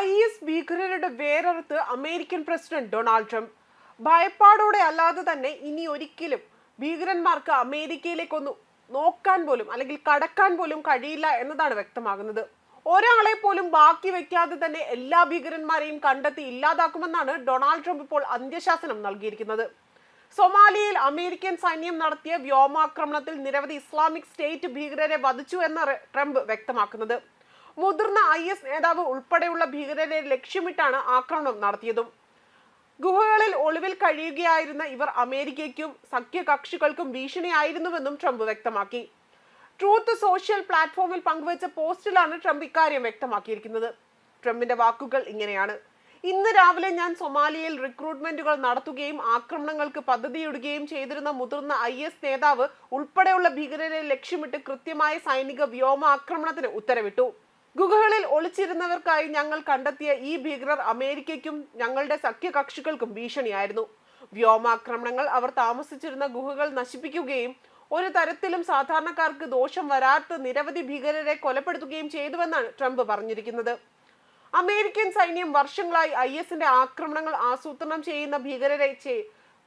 I S ഭീകരരുടെ വേറെറുത്ത് American president Donald Trump. ഭയപ്പാടോടെ അല്ലാതെ തന്നെ ഇനി ഒരിക്കലും ഭീകരന്മാർക്ക് അമേരിക്കയിലേക്കൊന്ന് നോക്കാൻ പോലും അല്ലെങ്കിൽ കടക്കാൻ പോലും കഴിയില്ല എന്നതാണ് വ്യക്തമാകുന്നത്. ഒരാളെ പോലും ബാക്കി വെക്കാതെ തന്നെ എല്ലാ ഭീകരന്മാരെയും കണ്ടെത്തി ഇല്ലാതാക്കുമെന്നാണ് ഡൊണാൾഡ് ട്രംപ് ഇപ്പോൾ അന്ത്യശാസനം നൽകിയിരിക്കുന്നത്. സൊമാലിയയിൽ അമേരിക്കൻ സൈന്യം നടത്തിയ വ്യോമാക്രമണത്തിൽ നിരവധി ഇസ്ലാമിക് സ്റ്റേറ്റ് ഭീകരരെ വധിച്ചു എന്ന് റെ- ട്രംപ് വ്യക്തമാക്കുന്നത്. മുതിർന്ന ഐ എസ് നേതാവ് ഉൾപ്പെടെയുള്ള ഭീകരരെ ലക്ഷ്യമിട്ടാണ് ആക്രമണം നടത്തിയതും. ഗുഹകളിൽ ഒളിവിൽ കഴിയുകയായിരുന്ന ഇവർ അമേരിക്കയ്ക്കും സഖ്യകക്ഷികൾക്കും ഭീഷണിയായിരുന്നുവെന്നും ട്രംപ് വ്യക്തമാക്കി. ട്രൂത്ത് സോഷ്യൽ പ്ലാറ്റ്ഫോമിൽ പങ്കുവച്ച പോസ്റ്റിലാണ് ട്രംപ് ഇക്കാര്യം വ്യക്തമാക്കിയിരിക്കുന്നത്. ട്രംപിന്റെ വാക്കുകൾ ഇങ്ങനെയാണ്. ഇന്ന് രാവിലെ ഞാൻ സൊമാലിയയിൽ റിക്രൂട്ട്മെന്റുകൾ നടത്തുകയും ആക്രമണങ്ങൾക്ക് പദ്ധതിയിടുകയും ചെയ്തിരുന്ന മുതിർന്ന ഐ എസ് നേതാവ് ഉൾപ്പെടെയുള്ള ഭീകരരെ ലക്ഷ്യമിട്ട് കൃത്യമായ സൈനിക വ്യോമ ആക്രമണത്തിന് ഉത്തരവിട്ടു. ഗുഹകളിൽ ഒളിച്ചിരുന്നവർക്കായി ഞങ്ങൾ കണ്ടെത്തിയ ഈ ഭീകരർ അമേരിക്കയ്ക്കും ഞങ്ങളുടെ സഖ്യകക്ഷികൾക്കും ഭീഷണിയായിരുന്നു. വ്യോമാക്രമണങ്ങൾ അവർ താമസിച്ചിരുന്ന ഗുഹകൾ നശിപ്പിക്കുകയും ഒരു തരത്തിലും സാധാരണക്കാർക്ക് ദോഷം വരാത്ത നിരവധി ഭീകരരെ കൊലപ്പെടുത്തുകയും ചെയ്തുവെന്നാണ് ട്രംപ് പറഞ്ഞിരിക്കുന്നത്. അമേരിക്കൻ സൈന്യം വർഷങ്ങളായി ഐ എസിന്റെ ആക്രമണങ്ങൾ ആസൂത്രണം ചെയ്യുന്ന ഭീകരരെ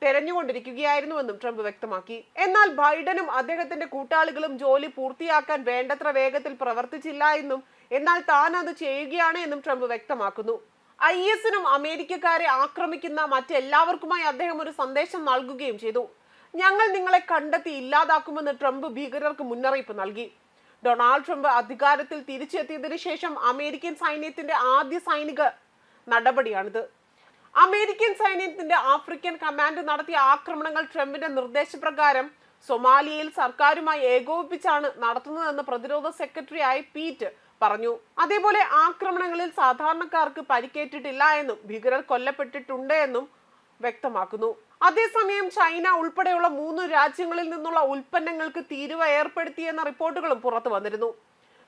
തെരഞ്ഞുകൊണ്ടിരിക്കുകയായിരുന്നുവെന്നും ട്രംപ് വ്യക്തമാക്കി. എന്നാൽ ബൈഡനും അദ്ദേഹത്തിന്റെ കൂട്ടാളികളും ജോലി പൂർത്തിയാക്കാൻ വേണ്ടത്ര വേഗത്തിൽ പ്രവർത്തിച്ചില്ല എന്നും എന്നാൽ താൻ അത് ചെയ്യുകയാണ് എന്നും ട്രംപ് വ്യക്തമാക്കുന്നു. ഐ എസിനും അമേരിക്കക്കാരെ ആക്രമിക്കുന്ന മറ്റെല്ലാവർക്കുമായി അദ്ദേഹം ഒരു സന്ദേശം നൽകുകയും ചെയ്തു. ഞങ്ങൾ നിങ്ങളെ കണ്ടെത്തി ഇല്ലാതാക്കുമെന്ന് ട്രംപ് ഭീകരർക്ക് മുന്നറിയിപ്പ് നൽകി. ഡൊണാൾഡ് ട്രംപ് അധികാരത്തിൽ തിരിച്ചെത്തിയതിനു ശേഷം അമേരിക്കൻ സൈന്യത്തിന്റെ ആദ്യ സൈനിക നടപടിയാണിത്. അമേരിക്കൻ സൈന്യത്തിന്റെ ആഫ്രിക്കൻ കമാൻഡ് നടത്തിയ ആക്രമണങ്ങൾ ട്രംപിന്റെ നിർദ്ദേശപ്രകാരം സൊമാലിയയിൽ സർക്കാരുമായി ഏകോപിപ്പിച്ചാണ് നടത്തുന്നതെന്ന് പ്രതിരോധ സെക്രട്ടറിയായ പീറ്റ് പറഞ്ഞു. അതേപോലെ ആക്രമണങ്ങളിൽ സാധാരണക്കാർക്ക് പരിക്കേറ്റിട്ടില്ല എന്നും ഭീകരർ കൊല്ലപ്പെട്ടിട്ടുണ്ട് എന്നും വ്യക്തമാക്കുന്നു. അതേസമയം ചൈന ഉൾപ്പെടെയുള്ള മൂന്ന് രാജ്യങ്ങളിൽ നിന്നുള്ള ഉൽപ്പന്നങ്ങൾക്ക് തീരുവ ഏർപ്പെടുത്തിയെന്ന റിപ്പോർട്ടുകളും പുറത്തു വന്നിരുന്നു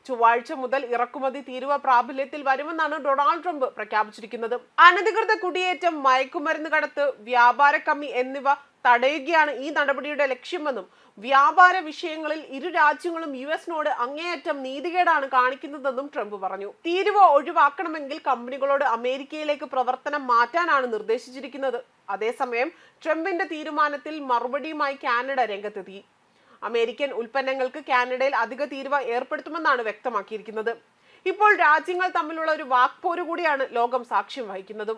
ചൊവ്വാഴ്ച മുതൽ ഇറക്കുമതി തീരുവ പ്രാബല്യത്തിൽ വരുമെന്നാണ് ഡൊണാൾഡ് ട്രംപ് പ്രഖ്യാപിച്ചിരിക്കുന്നത്. അനധികൃത കുടിയേറ്റം മയക്കുമരുന്ന് കടത്ത് വ്യാപാര കമ്മി എന്നിവ തടയുകയാണ് ഈ നടപടിയുടെ ലക്ഷ്യമെന്നും വ്യാപാര വിഷയങ്ങളിൽ ഇരു രാജ്യങ്ങളും യു എസിനോട് അങ്ങേയറ്റം നീതികേടാണ് കാണിക്കുന്നതെന്നും ട്രംപ് പറഞ്ഞു. തീരുവ ഒഴിവാക്കണമെങ്കിൽ കമ്പനികളോട് അമേരിക്കയിലേക്ക് പ്രവർത്തനം മാറ്റാനാണ് നിർദ്ദേശിച്ചിരിക്കുന്നത്. അതേസമയം ട്രംപിന്റെ തീരുമാനത്തിൽ മറുപടിയുമായി കാനഡ രംഗത്തെത്തി. അമേരിക്കൻ ഉൽപ്പന്നങ്ങൾക്ക് കാനഡയിൽ അധിക തീരുവ ഏർപ്പെടുത്തുമെന്നാണ് വ്യക്തമാക്കിയിരിക്കുന്നത്. ഇപ്പോൾ രാജ്യങ്ങൾ തമ്മിലുള്ള ഒരു വാക്പോര് കൂടിയാണ് ലോകം സാക്ഷ്യം വഹിക്കുന്നതും.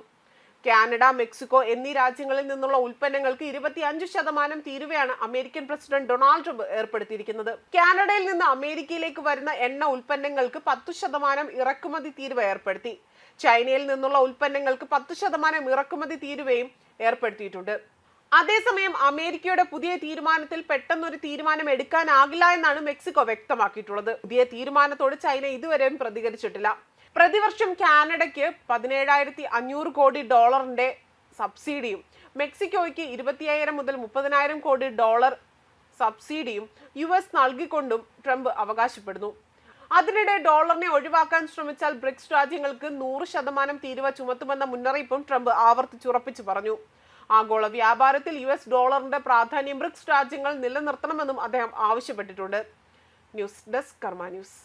കാനഡ മെക്സിക്കോ എന്നീ രാജ്യങ്ങളിൽ നിന്നുള്ള ഉൽപ്പന്നങ്ങൾക്ക് ഇരുപത്തി അഞ്ച് ശതമാനം തീരുവയാണ് അമേരിക്കൻ പ്രസിഡന്റ് ഡൊണാൾഡ് ട്രംപ് ഏർപ്പെടുത്തിയിരിക്കുന്നത്. കാനഡയിൽ നിന്ന് അമേരിക്കയിലേക്ക് വരുന്ന എണ്ണ ഉൽപ്പന്നങ്ങൾക്ക് പത്തു ശതമാനം ഇറക്കുമതി തീരുവ ഏർപ്പെടുത്തി. ചൈനയിൽ നിന്നുള്ള ഉൽപ്പന്നങ്ങൾക്ക് പത്ത് ശതമാനം ഇറക്കുമതി തീരുവയും ഏർപ്പെടുത്തിയിട്ടുണ്ട്. അതേസമയം അമേരിക്കയുടെ പുതിയ തീരുമാനത്തിൽ പെട്ടെന്നൊരു തീരുമാനം എടുക്കാനാകില്ല എന്നാണ് മെക്സിക്കോ വ്യക്തമാക്കിയിട്ടുള്ളത്. പുതിയ തീരുമാനത്തോട് ചൈന ഇതുവരെയും പ്രതികരിച്ചിട്ടില്ല. പ്രതിവർഷം കാനഡയ്ക്ക് പതിനേഴായിരത്തി അഞ്ഞൂറ് കോടി ഡോളറിന്റെ സബ്സിഡിയും മെക്സിക്കോയ്ക്ക് ഇരുപത്തിയായിരം മുതൽ മുപ്പതിനായിരം കോടി ഡോളർ സബ്സിഡിയും യു എസ് നൽകിക്കൊണ്ടും ട്രംപ് അവകാശപ്പെടുന്നു. അതിനിടെ ഡോളറിനെ ഒഴിവാക്കാൻ ശ്രമിച്ചാൽ ബ്രിക്സ് രാജ്യങ്ങൾക്ക് നൂറ് ശതമാനം തീരുവ ചുമത്തുമെന്ന മുന്നറിയിപ്പും ട്രംപ് ആവർത്തിച്ചുറപ്പിച്ചു പറഞ്ഞു. ആഗോള വ്യാപാരത്തിൽ യു എസ് ഡോളറിന്റെ പ്രാധാന്യം ബ്രിക്സ് രാജ്യങ്ങൾ നിലനിർത്തണമെന്നും അദ്ദേഹം ആവശ്യപ്പെട്ടിട്ടുണ്ട്. News desk Karma news.